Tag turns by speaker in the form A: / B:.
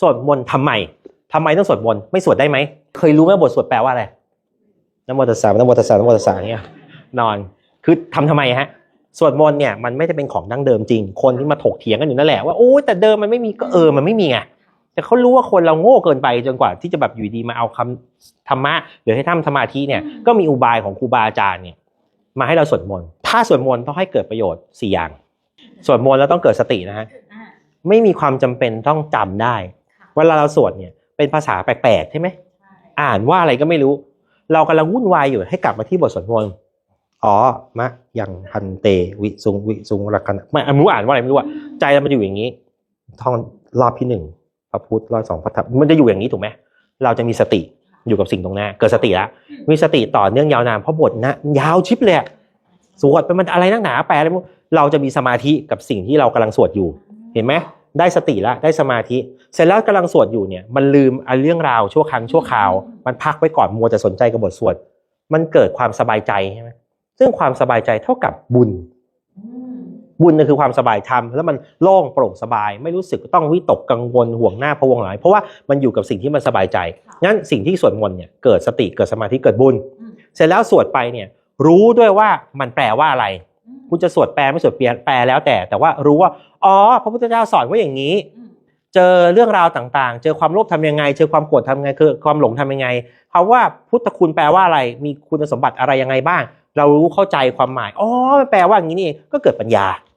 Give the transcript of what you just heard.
A: สวดมนต์ทำไมทำไมต้องสวดมนต์ไม่สวดได้ไหม เคยรู้ไหมบทสวดแปลว่าอะไรนะโมตัสสะนะโมตัสสะนะโมตัสสะเนี่ยนอนคือทำทำไมฮะสวดมนต์เนี่ยมันไม่ได้เป็นของดั้งเดิมจริง คนที่มาถกเถียงกันอยู่นั่นแหละว่าโอ้ยแต่เดิมมันไม่มีก็เออมันไม่มีไงแต่เขารู้ว่าคนเราโง่เกินไปจนกว่าที่จะแบบอยู่ดีมาเอาคำธรรมะหรือให้ทำสมาธิเนี่ยก็มีอุบายของครูบาอาจารย์เนี่ยมาให้เราสวดมนต์ถ้าสวดมนต์ต้องให้เกิดประโยชน์สี่อย่างสวดมนต์แล้วต้องเกิดสตินะฮะ
B: อ่า
A: ไม่มีความจำเป็นต้องจำได้ เวลาเราสวดเนี่ยเป็นภาษาแปลกๆใช่ไหม
B: ใช่
A: อ่านว่าอะไรก็ไม่รู้ เรากำลังวุ่นวายอยู่ให้กลับมาที่บทสวดมนต์อ๋อมะยังพันเตวิสุงวิสุงรักนะไม่ไม่รู้อ่านว่าอะไรไม่รู้อะใจเรามันอยู่อย่างนี้ท่องรอบที่หนึ่งพระพุทธรอบสองพระธรรมมันจะอยู่อย่างนี้ถูกไหมเราจะมีสติอยู่กับสิ่งตรงหน้า เกิดสติแล้วมีสติต่อเนื่องยาวนานเพราะบทนะยาวชิบเลยอะสวดไปมันอะไรนักหนาแปลอะไรไม่รู้เราจะมีสมาธิกับสิ่งที่เรากำลังสวดอยู่ เห็นไหม ได้สติแล้วได้สมาธิ เสร็จแล้วกำลังสวดอยู่เนี่ยมันลืมไอ้เรื่องราวชั่วครั้งชั่วคราว มันพักไว้ก่อนมัวแต่สนใจกับบทสวดมันเกิดความสบายใจใช่ไหมซึ่งความสบายใจเท่ากับบุญ
B: อืม
A: บุญน่ะคือความสบายธรรมแล้วมันโล่งโปร่งสบาย ไม่รู้สึกต้องวิตกกังวลห่วงหน้าพะวงหลายเพราะว่ามันอยู่กับสิ่งที่มันสบายใจงั้นสิ่งที่สวดมนต์เนี่ยเกิดสติเกิดสมาธิเกิดบุญ
B: อืม
A: เสร็จแล้วสวดไปเนี่ยรู้ด้วยว่ามันแปลว่าอะไร
B: อืม
A: คุณจะสวดแปลไม่สวดแปลแปลแล้วแต่ แต่ว่ารู้ว่าอ๋อพระพุทธเจ้าสอนว่าอย่างนี้
B: อืม
A: เจอเรื่องราวต่างๆ เจอความโลภทำยังไง เจอความโกรธทำยังไงคือความหลงทำยังไงคำว่าพุทธคุณแปลว่าอะไรมีคุณสมบัติอะไรยังไงบ้าง เรารู้เข้าใจความหมายอ๋อมันแปลว่าอย่างนี้นี่เองก็เกิดปัญญา
B: ค